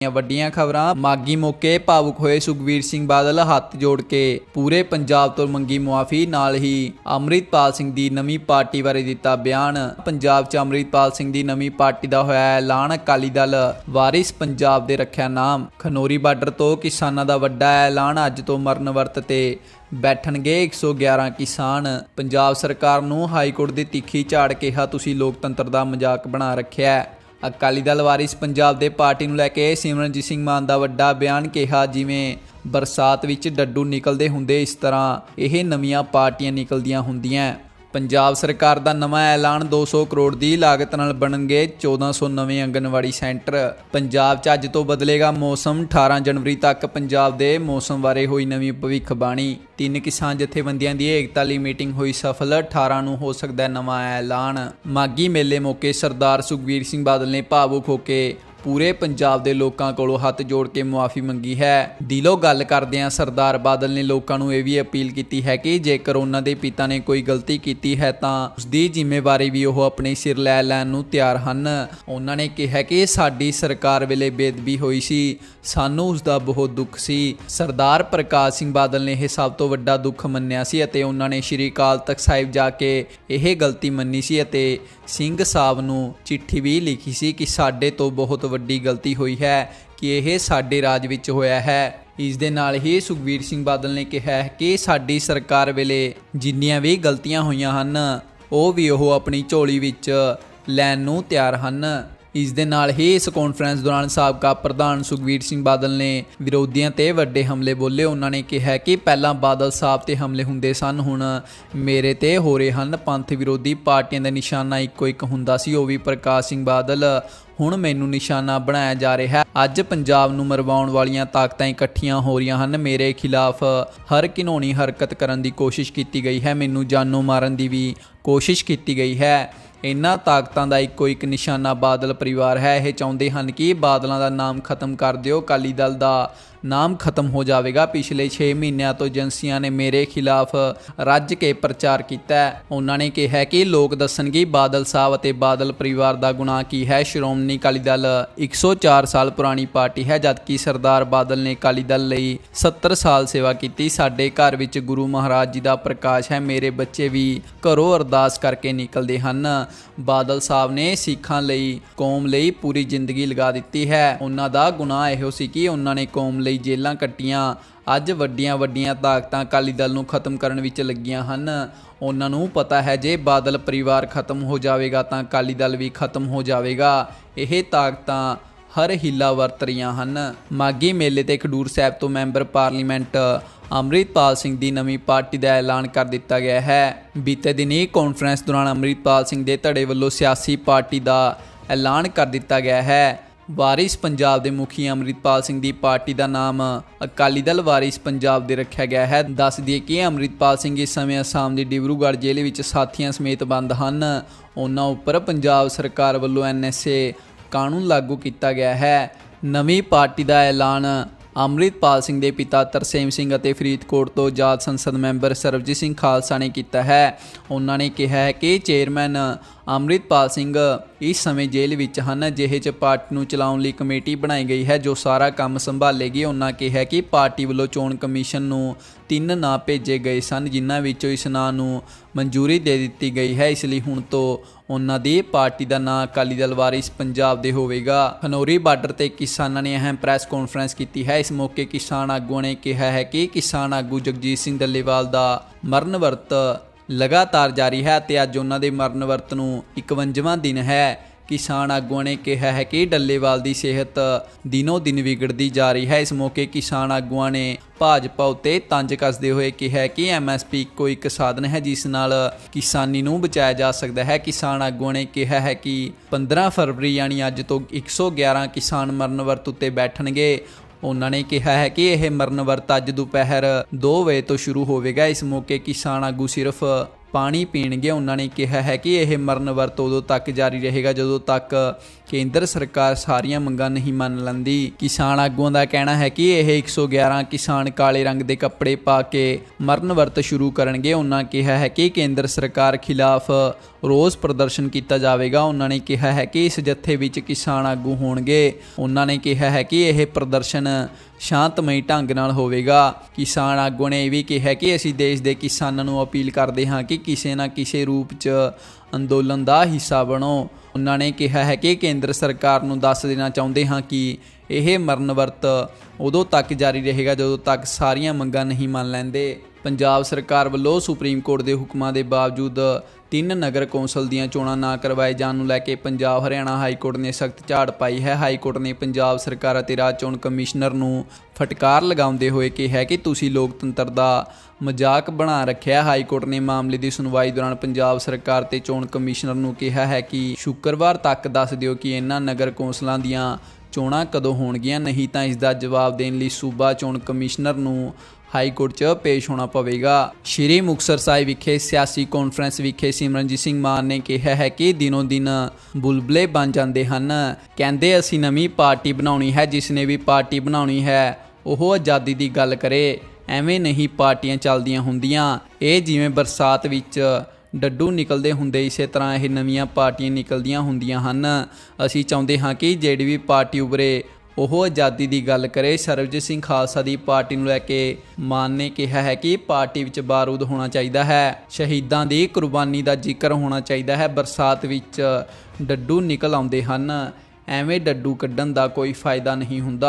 ਦੀਆਂ ਵੱਡੀਆਂ ਖਬਰਾਂ। ਮਾਗੀ ਮੌਕੇ ਭਾਵੁਕ ਹੋਏ ਸੁਖਵੀਰ ਸਿੰਘ ਬਾਦਲ ਹੱਥ ਜੋੜ ਕੇ ਪੂਰੇ ਪੰਜਾਬ ਤੋਂ ਮੰਗੀ ਮੁਆਫੀ। ਨਾਲ ਹੀ ਅੰਮ੍ਰਿਤਪਾਲ ਸਿੰਘ ਦੀ ਨਵੀਂ ਪਾਰਟੀ ਬਾਰੇ ਦਿੱਤਾ ਬਿਆਨ। ਪੰਜਾਬ 'ਚ ਅੰਮ੍ਰਿਤਪਾਲ ਸਿੰਘ ਦੀ ਨਵੀਂ ਪਾਰਟੀ ਦਾ ਹੋਇਆ ਐਲਾਨ। ਅਕਾਲੀ ਦਲ ਵਾਰਿਸ ਪੰਜਾਬ ਦੇ ਰੱਖਿਆ ਨਾਮ। ਖਨੋਰੀ ਬਾਰਡਰ ਤੋਂ ਕਿਸਾਨਾਂ ਦਾ ਵੱਡਾ ਐਲਾਨ। ਅੱਜ ਤੋਂ ਮਰਨ ਵਰਤ ਤੇ ਬੈਠਣਗੇ 111 ਕਿਸਾਨ। ਪੰਜਾਬ ਸਰਕਾਰ ਨੂੰ ਹਾਈ ਕੋਰਟ ਦੀ ਤਿੱਖੀ ਝਾੜ ਕਿਹਾ, ਤੁਸੀਂ ਲੋਕਤੰਤਰ ਦਾ ਮਜ਼ਾਕ ਬਣਾ ਰੱਖਿਆ ਅਕਾਲੀ ਦਲ ਵਾਰਿਸ ਪੰਜਾਬ ਦੇ ਪਾਰਟੀ ਨੂੰ ਲੈ ਕੇ ਸਿਮਰਨਜੀਤ ਸਿੰਘ ਮਾਨ ਦਾ ਵੱਡਾ ਬਿਆਨ ਕਿਹਾ ਜਿਵੇਂ ਬਰਸਾਤ ਵਿੱਚ ਡੱਡੂ ਨਿਕਲਦੇ ਹੁੰਦੇ ਇਸ ਤਰ੍ਹਾਂ ਇਹ ਨਵੀਆਂ ਪਾਰਟੀਆਂ ਨਿਕਲਦੀਆਂ ਹੁੰਦੀਆਂ। ਪੰਜਾਬ ਸਰਕਾਰ ਦਾ ਨਵਾਂ ਐਲਾਨ 200 ਕਰੋੜ ਦੀ ਲਾਗਤ ਨਾਲ ਬਣਨਗੇ 1400 ਨਵੇਂ ਆਂਗਨਵਾੜੀ ਸੈਂਟਰ। ਪੰਜਾਬ 'ਚ ਅੱਜ ਤੋਂ ਬਦਲੇਗਾ ਮੌਸਮ 18 ਜਨਵਰੀ ਤੱਕ ਪੰਜਾਬ ਦੇ ਮੌਸਮ ਬਾਰੇ ਹੋਈ ਨਵੀਂ ਭਵਿੱਖਬਾਣੀ। ਤਿੰਨ ਕਿਸਾਨ ਜਥੇਬੰਦੀਆਂ ਦੀ ਏਕਤਾ ਲਈ ਮੀਟਿੰਗ ਹੋਈ ਸਫਲ 18 ਨੂੰ ਹੋ ਸਕਦਾ ਹੈ ਨਵਾਂ ਐਲਾਨ। ਮਾਗੀ ਮੇਲੇ ਮੌਕੇ ਸਰਦਾਰ ਸੁਖਬੀਰ ਸਿੰਘ ਬਾਦਲ ਨੇ ਭਾਵੁਕ ਹੋ ਕੇ ਪੂਰੇ ਪੰਜਾਬ ਦੇ ਲੋਕਾਂ ਕੋਲੋਂ ਹੱਥ ਜੋੜ ਕੇ ਮੁਆਫੀ ਮੰਗੀ ਹੈ। ਦਿਲੋਂ ਗੱਲ ਕਰਦਿਆਂ ਸਰਦਾਰ ਬਾਦਲ ਨੇ ਲੋਕਾਂ ਨੂੰ ਇਹ ਵੀ ਅਪੀਲ ਕੀਤੀ ਹੈ ਕਿ ਜੇਕਰ ਉਹਨਾਂ ਦੇ ਪਿਤਾ ਨੇ ਕੋਈ ਗਲਤੀ ਕੀਤੀ ਹੈ ਤਾਂ ਉਸ ਦੀ ਜ਼ਿੰਮੇਵਾਰੀ ਵੀ ਉਹ ਆਪਣੇ ਸਿਰ ਲੈ ਲੈਣ ਨੂੰ ਤਿਆਰ ਹਨ। ਉਹਨਾਂ ਨੇ ਕਿਹਾ ਕਿ ਸਾਡੀ ਸਰਕਾਰ ਵੇਲੇ ਬੇਦਬੀ ਹੋਈ ਸੀ। ਸਾਨੂੰ ਉਸ ਦਾ ਬਹੁਤ ਦੁੱਖ ਸੀ। ਸਰਦਾਰ ਪ੍ਰਕਾਸ਼ ਸਿੰਘ ਬਾਦਲ ਨੇ ਇਹ ਸਭ ਤੋਂ ਵੱਡਾ ਦੁੱਖ ਮੰਨਿਆ ਸੀ ਅਤੇ ਉਹਨਾਂ ਨੇ ਸ਼੍ਰੀ ਅਕਾਲ ਤਖਤ ਸਾਹਿਬ ਜਾ ਕੇ ਇਹ ਗਲਤੀ ਮੰਨੀ ਸੀ ਅਤੇ ਸਿੰਘ ਸਾਹਿਬ ਨੂੰ ਚਿੱਠੀ ਵੀ ਲਿਖੀ ਸੀ ਕਿ ਸਾਡੇ ਤੋਂ ਬਹੁਤ ਵੱਡੀ ਗਲਤੀ ਹੋਈ ਹੈ ਕਿ ਇਹ ਸਾਡੇ ਰਾਜ ਵਿੱਚ ਹੋਇਆ ਹੈ। ਇਸ ਦੇ ਨਾਲ ਹੀ ਸੁਖਵੀਰ ਸਿੰਘ ਬਾਦਲ ਨੇ ਕਿਹਾ ਕਿ ਸਾਡੀ ਸਰਕਾਰ ਵੇਲੇ ਜਿੰਨੀਆਂ ਵੀ ਗਲਤੀਆਂ ਹੋਈਆਂ ਹਨ, ਉਹ ਵੀ ਉਹ ਆਪਣੀ ਝੋਲੀ ਵਿੱਚ ਲੈਣ ਨੂੰ ਤਿਆਰ ਹਨ। ਇਸ ਦੇ ਨਾਲ ਹੀ ਇਸ ਕਾਨਫਰੰਸ ਦੌਰਾਨ ਸਾਬਕਾ ਪ੍ਰਧਾਨ ਸੁਖਵੀਰ ਸਿੰਘ ਬਾਦਲ ਨੇ ਵਿਰੋਧੀਆਂ ਤੇ ਵੱਡੇ ਹਮਲੇ ਬੋਲੇ। ਉਹਨਾਂ ਨੇ ਕਿਹਾ ਕਿ ਪਹਿਲਾਂ ਬਾਦਲ ਸਾਹਿਬ ਤੇ ਹਮਲੇ ਹੁੰਦੇ ਸਨ, ਹੁਣ ਮੇਰੇ ਤੇ ਹੋ ਰਹੇ ਹਨ। ਪੰਥ ਵਿਰੋਧੀ ਪਾਰਟੀਆਂ ਦਾ ਨਿਸ਼ਾਨਾ ਇੱਕੋ ਇੱਕ ਹੁੰਦਾ ਸੀ। ਉਹ ਵੀ ਪ੍ਰਕਾਸ਼ ਸਿੰਘ ਬਾਦਲ ਹੁਣ ਮੈਨੂੰ ਨਿਸ਼ਾਨਾ ਬਣਾਇਆ ਜਾ ਰਿਹਾ ਹੈ। ਅੱਜ ਪੰਜਾਬ ਨੂੰ ਮਰਵਾਉਣ ਵਾਲੀਆਂ ਤਾਕਤਾਂ ਇਕੱਠੀਆਂ ਹੋ ਰਹੀਆਂ ਹਨ। ਮੇਰੇ ਖਿਲਾਫ ਹਰ ਘਿਨੌਣੀ ਹਰਕਤ ਕਰਨ ਦੀ ਕੋਸ਼ਿਸ਼ ਕੀਤੀ ਗਈ ਹੈ। ਮੈਨੂੰ ਜਾਨੋਂ ਮਾਰਨ ਦੀ ਵੀ ਕੋਸ਼ਿਸ਼ ਕੀਤੀ ਗਈ ਹੈ। ਇਨ੍ਹਾਂ ਤਾਕਤਾਂ ਦਾ ਇੱਕੋ ਇੱਕ ਨਿਸ਼ਾਨਾ ਬਾਦਲ ਪਰਿਵਾਰ ਹੈ। ਇਹ ਚਾਹੁੰਦੇ ਹਨ ਕਿ ਬਾਦਲਾਂ ਦਾ ਨਾਮ ਖਤਮ ਕਰ ਦਿਓ। ਅਕਾਲੀ ਦਲ ਦਾ ਨਾਮ ਖਤਮ ਹੋ ਜਾਵੇਗਾ। ਪਿਛਲੇ 6 ਮਹੀਨਿਆਂ ਤੋਂ ਏਜੰਸੀਆਂ ਨੇ ਮੇਰੇ ਖਿਲਾਫ ਰੱਜ ਕੇ ਪ੍ਰਚਾਰ ਕੀਤਾ ਹੈ। ਉਹਨਾਂ ਨੇ ਕਿਹਾ ਕਿ ਲੋਕ ਦੱਸਣਗੇ, ਬਾਦਲ ਸਾਹਿਬ ਅਤੇ ਬਾਦਲ ਪਰਿਵਾਰ ਦਾ ਗੁਨਾਹ ਕੀ ਹੈ? ਸ਼੍ਰੋਮਣੀ ਅਕਾਲੀ ਦਲ 104 ਸਾਲ ਪੁਰਾਣੀ ਪਾਰਟੀ ਹੈ, ਜਦਕਿ ਸਰਦਾਰ ਬਾਦਲ ਨੇ ਅਕਾਲੀ ਦਲ ਲਈ 70 ਸਾਲ ਸੇਵਾ ਕੀਤੀ। ਸਾਡੇ ਘਰ ਵਿੱਚ ਗੁਰੂ ਮਹਾਰਾਜ ਜੀ ਦਾ ਪ੍ਰਕਾਸ਼ ਹੈ, ਮੇਰੇ ਬੱਚੇ ਵੀ ਘਰੋਂ ਅਰਦਾਸ ਕਰਕੇ ਨਿਕਲਦੇ ਹਨ। ਬਾਦਲ ਸਾਹਿਬ ਨੇ ਸਿੱਖਾਂ ਲਈ ਕੌਮ ਲਈ ਪੂਰੀ ਜ਼ਿੰਦਗੀ ਲਗਾ ਦਿੱਤੀ ਹੈ। ਉਹਨਾਂ ਦਾ ਗੁਨਾਹ ਇਹੋ ਸੀ ਕਿ ਉਹਨਾਂ ਨੇ ਕੌਮ ਲਈ ਜੇਲ੍ਹਾਂ ਕੱਟੀਆਂ। ਅੱਜ ਵੱਡੀਆਂ ਵੱਡੀਆਂ ਤਾਕਤਾਂ ਅਕਾਲੀ ਦਲ ਨੂੰ ਖਤਮ ਕਰਨ ਵਿੱਚ ਲੱਗੀਆਂ ਹਨ। ਉਹਨਾਂ ਨੂੰ ਪਤਾ ਹੈ, ਜੇ ਬਾਦਲ ਪਰਿਵਾਰ ਖਤਮ ਹੋ ਜਾਵੇਗਾ ਤਾਂ ਅਕਾਲੀ ਦਲ ਵੀ ਖਤਮ ਹੋ ਜਾਵੇਗਾ। ਇਹ ਤਾਕਤਾਂ ਹਰ ਹਿੱਲਾ ਵਰਤ ਰਹੀਆਂ ਹਨ। ਮਾਗੀ ਮੇਲੇ ਤੇ ਖਡੂਰ ਸਾਹਿਬ ਤੋਂ ਮੈਂਬਰ ਪਾਰਲੀਮੈਂਟ ਅੰਮ੍ਰਿਤਪਾਲ ਸਿੰਘ ਦੀ ਨਵੀਂ ਪਾਰਟੀ ਦਾ ਐਲਾਨ ਕਰ ਦਿੱਤਾ ਗਿਆ ਹੈ। ਬੀਤੇ ਦਿਨੀ ਕਾਨਫਰੰਸ ਦੌਰਾਨ ਅੰਮ੍ਰਿਤਪਾਲ ਸਿੰਘ ਦੇ ਧੜੇ ਵੱਲੋਂ ਸਿਆਸੀ ਪਾਰਟੀ ਦਾ ਐਲਾਨ ਕਰ ਦਿੱਤਾ ਗਿਆ ਹੈ। ਵਾਰਿਸ ਪੰਜਾਬ ਦੇ ਮੁਖੀ ਅੰਮ੍ਰਿਤਪਾਲ ਸਿੰਘ ਦੀ ਪਾਰਟੀ ਦਾ ਨਾਮ ਅਕਾਲੀ ਦਲ ਵਾਰਿਸ ਪੰਜਾਬ ਦੇ ਰੱਖਿਆ ਗਿਆ ਹੈ। ਦੱਸ ਦਈਏ ਕਿ ਅੰਮ੍ਰਿਤਪਾਲ ਸਿੰਘ ਇਸ ਸਮੇਂ ਅਸਾਮ ਦੇ ਡਿਬਰੂਗੜ੍ਹ ਜ਼ਿਲ੍ਹੇ ਵਿੱਚ ਸਾਥੀਆਂ ਸਮੇਤ ਬੰਦ ਹਨ। ਉਹਨਾਂ ਉੱਪਰ ਪੰਜਾਬ ਸਰਕਾਰ ਵੱਲੋਂ ਐਨਐਸਏ ਕਾਨੂੰਨ ਲਾਗੂ ਕੀਤਾ ਗਿਆ ਹੈ। ਨਵੀਂ ਪਾਰਟੀ ਦਾ ਐਲਾਨ ਅੰਮ੍ਰਿਤਪਾਲ ਸਿੰਘ ਦੇ ਪਿਤਾ ਤਰਸੇਮ ਸਿੰਘ ਅਤੇ ਫਰੀਦਕੋਟ ਤੋਂ ਜਾਤ ਸੰਸਦ ਮੈਂਬਰ ਸਰਬਜੀਤ ਸਿੰਘ ਖਾਲਸਾ ਨੇ ਕੀਤਾ ਹੈ। ਉਹਨਾਂ ਨੇ ਕਿਹਾ ਹੈ ਕਿ ਚੇਅਰਮੈਨ ਅੰਮ੍ਰਿਤਪਾਲ ਸਿੰਘ ਇਸ ਸਮੇਂ ਜੇਲ੍ਹ ਵਿੱਚ ਹਨ, ਜਿਹੇ ਚ ਪਾਰਟੀ ਨੂੰ ਚਲਾਉਣ ਲਈ ਕਮੇਟੀ ਬਣਾਈ ਗਈ ਹੈ, ਜੋ ਸਾਰਾ ਕੰਮ ਸੰਭਾਲੇਗੀ। ਉਹਨਾਂ ਕਿਹਾ ਕਿ ਪਾਰਟੀ ਵੱਲੋਂ ਚੋਣ ਕਮਿਸ਼ਨ ਨੂੰ ਤਿੰਨ ਨਾਂ ਭੇਜੇ ਗਏ ਸਨ, ਜਿਨ੍ਹਾਂ ਵਿੱਚੋਂ ਇਸ ਨਾਂ ਨੂੰ ਮਨਜ਼ੂਰੀ ਦੇ ਦਿੱਤੀ ਗਈ ਹੈ। ਇਸ ਲਈ ਹੁਣ ਤੋਂ ਉਹਨਾਂ ਦੀ ਪਾਰਟੀ ਦਾ ਨਾਂ ਅਕਾਲੀ ਦਲ ਵਾਰਿਸ ਪੰਜਾਬ ਦੇ ਹੋਵੇਗਾ। ਖਨੌਰੀ ਬਾਰਡਰ ਤੇ ਕਿਸਾਨਾਂ ਨੇ ਅਹਿਮ ਪ੍ਰੈਸ ਕਾਨਫਰੰਸ ਕੀਤੀ ਹੈ। ਇਸ ਮੌਕੇ ਕਿਸਾਨ ਆਗੂਆਂ ਨੇ ਕਿਹਾ ਹੈ ਕਿ ਕਿਸਾਨ ਆਗੂ ਜਗਜੀਤ ਸਿੰਘ ਦੱਲੇਵਾਲ ਦਾ ਮਰਨ ਵਰਤ ਲਗਾਤਾਰ ਜਾਰੀ ਹੈ ਤੇ ਅੱਜ ਉਹਨਾਂ ਦੇ ਮਰਨ ਵਰਤ ਨੂੰ 51ਵਾਂ ਦਿਨ ਹੈ। ਕਿਸਾਨ ਆਗੂਆਂ ਨੇ ਕਿਹਾ ਹੈ ਕਿ ਡੱਲੇਵਾਲ ਦੀ ਸਿਹਤ ਦਿਨੋ ਦਿਨ ਵਿਗੜਦੀ ਜਾ ਰਹੀ ਹੈ। ਇਸ ਮੌਕੇ ਕਿਸਾਨ ਆਗੂਆਂ ਨੇ ਭਾਜਪਾ ਉੱਤੇ ਤੰਜ ਕੱਸਦੇ ਹੋਏ ਕਿਹਾ ਕਿ ਐਮਐਸਪੀ ਇੱਕੋ ਇੱਕ ਸਾਧਨ ਹੈ, ਜਿਸ ਨਾਲ ਕਿਸਾਨੀ ਨੂੰ ਬਚਾਇਆ ਜਾ ਸਕਦਾ ਹੈ। ਕਿਸਾਨ ਆਗੂਆਂ ਨੇ ਕਿਹਾ ਹੈ ਕਿ 15 ਫਰਵਰੀ ਯਾਨੀ ਅੱਜ ਤੋਂ 111 ਕਿਸਾਨ ਮਰਨ ਵਰਤ ਉੱਤੇ ਬੈਠਣਗੇ। ਉਹਨਾਂ ਨੇ ਕਿਹਾ ਹੈ ਕਿ ਇਹ ਮਰਨ ਵਰਤ ਅੱਜ ਦੁਪਹਿਰ 2 ਵਜੇ ਤੋਂ ਸ਼ੁਰੂ ਹੋਵੇਗਾ। ਇਸ ਮੌਕੇ ਕਿਸਾਨ ਆਗੂ ਸਿਰਫ ਪਾਣੀ ਪੀਣਗੇ, ਉਹਨਾਂ ਨੇ ਕਿਹਾ ਹੈ ਕਿ ਇਹ ਮਰਨ ਵਰਤ ਉਦੋਂ ਤੱਕ ਜਾਰੀ ਰਹੇਗਾ ਜਦੋਂ ਤੱਕ ਕੇਂਦਰ ਸਰਕਾਰ ਸਾਰੀਆਂ ਮੰਗਾਂ ਨਹੀਂ ਮੰਨ ਲੈਂਦੀ। ਕਿਸਾਨ ਆਗੂਆਂ ਦਾ ਕਹਿਣਾ ਹੈ ਕਿ ਇਹ 111 ਕਿਸਾਨ ਕਾਲੇ ਰੰਗ ਦੇ ਕੱਪੜੇ ਪਾ ਕੇ ਮਰਨ ਵਰਤ ਸ਼ੁਰੂ ਕਰਨਗੇ। ਉਹਨਾਂ ਕਿਹਾ ਹੈ ਕਿ ਕੇਂਦਰ ਸਰਕਾਰ ਖਿਲਾਫ ਰੋਸ ਪ੍ਰਦਰਸ਼ਨ ਕੀਤਾ ਜਾਵੇਗਾ। ਉਹਨਾਂ ਨੇ ਕਿਹਾ ਹੈ ਕਿ ਇਸ ਜੱਥੇ ਵਿੱਚ ਕਿਸਾਨ ਆਗੂ ਹੋਣਗੇ। ਉਹਨਾਂ ਨੇ ਕਿਹਾ ਹੈ ਕਿ ਇਹ ਪ੍ਰਦਰਸ਼ਨ ਸ਼ਾਂਤਮਈ ਢੰਗ ਨਾਲ ਹੋਵੇਗਾ। ਕਿਸਾਨ ਆਗੂ ਨੇ ਇਹ ਵੀ ਕਿਹਾ ਕਿ ਅਸੀਂ ਦੇਸ਼ ਦੇ ਕਿਸਾਨਾਂ ਨੂੰ ਅਪੀਲ ਕਰਦੇ ਹਾਂ ਕਿ ਕਿਸੇ ਨਾ ਕਿਸੇ ਰੂਪ 'ਚ ਅੰਦੋਲਨ ਦਾ ਹਿੱਸਾ ਬਣੋ। ਉਹਨਾਂ ਨੇ ਕਿਹਾ ਹੈ ਕਿ ਕੇਂਦਰ ਸਰਕਾਰ ਨੂੰ ਦੱਸ ਦੇਣਾ ਚਾਹੁੰਦੇ ਹਾਂ ਕਿ ਇਹ ਮਰਨ ਵਰਤ ਉਦੋਂ ਤੱਕ ਜਾਰੀ ਰਹੇਗਾ ਜਦੋਂ ਤੱਕ ਸਾਰੀਆਂ ਮੰਗਾਂ ਨਹੀਂ ਮੰਨ ਲੈਂਦੇ। ਪੰਜਾਬ ਸਰਕਾਰ ਵੱਲੋਂ ਸੁਪਰੀਮ ਕੋਰਟ ਦੇ ਹੁਕਮਾਂ ਦੇ ਬਾਵਜੂਦ ਤਿੰਨ ਨਗਰ ਕੌਂਸਲ ਦੀਆਂ ਚੋਣਾਂ ਨਾ ਕਰਵਾਏ ਜਾਣ ਨੂੰ ਲੈ ਕੇ ਪੰਜਾਬ ਹਰਿਆਣਾ ਹਾਈ ਕੋਰਟ ਨੇ ਸਖਤ ਝਾੜ ਪਾਈ ਹੈ। ਹਾਈ ਕੋਰਟ ਨੇ ਪੰਜਾਬ ਸਰਕਾਰ ਅਤੇ ਰਾਜ ਚੋਣ ਕਮਿਸ਼ਨਰ ਨੂੰ ਫਟਕਾਰ ਲਗਾਉਂਦੇ ਹੋਏ ਕਿਹਾ ਕਿ ਤੁਸੀਂ ਲੋਕਤੰਤਰ ਦਾ ਮਜ਼ਾਕ ਬਣਾ ਰੱਖਿਆ ਹਾਈ ਕੋਰਟ ਨੇ ਮਾਮਲੇ ਦੀ ਸੁਣਵਾਈ ਦੌਰਾਨ ਪੰਜਾਬ ਸਰਕਾਰ ਤੇ ਚੋਣ ਕਮਿਸ਼ਨਰ ਨੂੰ ਕਿਹਾ ਹੈ ਕਿ ਸ਼ੁੱਕਰਵਾਰ ਤੱਕ ਦੱਸ ਦਿਓ ਕਿ ਇਹਨਾਂ ਨਗਰ ਕੌਂਸਲਾਂ ਦੀਆਂ ਚੋਣਾਂ ਕਦੋਂ ਹੋਣਗੀਆਂ। ਨਹੀਂ ਤਾਂ ਇਸ ਦਾ ਜਵਾਬ ਦੇਣ ਲਈ ਸੂਬਾ ਚੋਣ ਕਮਿਸ਼ਨਰ ਨੂੰ ਹਾਈ ਕੋਰਟ 'ਚ ਪੇਸ਼ ਹੋਣਾ ਪਵੇਗਾ। ਸ਼੍ਰੀ ਮੁਕਤਸਰ ਸਾਹਿਬ ਵਿਖੇ ਸਿਆਸੀ ਕਾਨਫਰੰਸ ਵਿਖੇ ਸਿਮਰਨਜੀਤ ਸਿੰਘ ਮਾਨ ਨੇ ਕਿਹਾ ਹੈ ਕਿ ਦਿਨੋਂ ਦਿਨ ਬੁਲਬਲੇ ਬਣ ਜਾਂਦੇ ਹਨ। ਕਹਿੰਦੇ ਅਸੀਂ ਨਵੀਂ ਪਾਰਟੀ ਬਣਾਉਣੀ ਹੈ, ਜਿਸ ਨੇ ਵੀ ਪਾਰਟੀ ਬਣਾਉਣੀ ਹੈ, ਉਹ ਆਜ਼ਾਦੀ ਦੀ ਗੱਲ ਕਰੇ। ਐਵੇਂ ਨਹੀਂ ਪਾਰਟੀਆਂ ਚੱਲਦੀਆਂ ਹੁੰਦੀਆਂ। ਇਹ ਜਿਵੇਂ ਬਰਸਾਤ ਵਿੱਚ ਡੱਡੂ ਨਿਕਲਦੇ ਹੁੰਦੇ, ਇਸੇ ਤਰ੍ਹਾਂ ਇਹ ਨਵੀਆਂ ਪਾਰਟੀਆਂ ਨਿਕਲਦੀਆਂ ਹੁੰਦੀਆਂ ਹਨ। ਅਸੀਂ ਚਾਹੁੰਦੇ ਹਾਂ ਕਿ ਜਿਹੜੀ ਵੀ ਪਾਰਟੀ ਉਭਰੇ ਉਹ ਆਜ਼ਾਦੀ ਦੀ ਗੱਲ ਕਰੇ। ਸਰਬਜੀਤ ਸਿੰਘ ਖਾਲਸਾ ਦੀ ਪਾਰਟੀ ਨੂੰ ਲੈ ਕੇ ਮਾਨ ਨੇ ਕਿਹਾ ਹੈ ਕਿ ਪਾਰਟੀ ਵਿੱਚ ਬਾਰੂਦ ਹੋਣਾ ਚਾਹੀਦਾ ਹੈ। ਸ਼ਹੀਦਾਂ ਦੀ ਕੁਰਬਾਨੀ ਦਾ ਜ਼ਿਕਰ ਹੋਣਾ ਚਾਹੀਦਾ ਹੈ। ਬਰਸਾਤ ਵਿੱਚ ਡੱਡੂ ਨਿਕਲ ਆਉਂਦੇ ਹਨ। ਐਵੇਂ ਡੱਡੂ ਕੱਢਣ ਦਾ ਕੋਈ ਫਾਇਦਾ ਨਹੀਂ ਹੁੰਦਾ।